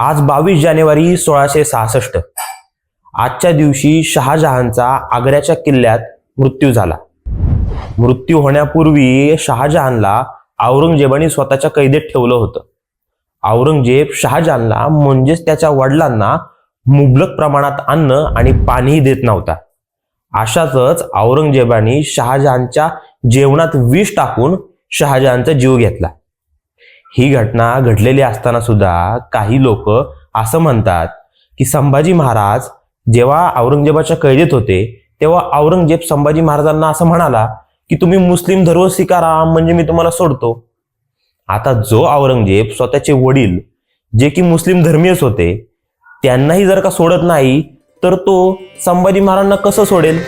आज बावीस जानेवारी सोळाशे सहासष्ट. आजच्या दिवशी शहाजहानचा आग्र्याच्या किल्ल्यात मृत्यू झाला. मृत्यू होण्यापूर्वी शहाजहानला औरंगजेबाने स्वतःच्या कैदेत ठेवलं होतं. औरंगजेब शहाजहानला म्हणजेच त्याच्या वडिलांना मुबलक प्रमाणात अन्न आणि पाणीही देत नव्हता. अशातच औरंगजेबाने शहाजहानच्या जेवणात विष टाकून शहाजहानचा जीव घेतला. ही घटना घडलेली असताना सुद्धा काही लोक असं म्हणतात की संभाजी महाराज जेव्हा औरंगजेबाच्या कैदेत होते तेव्हा औरंगजेब संभाजी महाराजांना असं म्हणाला की तुम्ही मुस्लिम धर्म स्वीकारा म्हणजे मी तुम्हाला सोडतो. आता जो औरंगजेब स्वतःचे वडील जे की मुस्लिम धर्मीयच होते त्यांनाही जर का सोडत नाही तर तो संभाजी महाराजांना कसं सोडेल?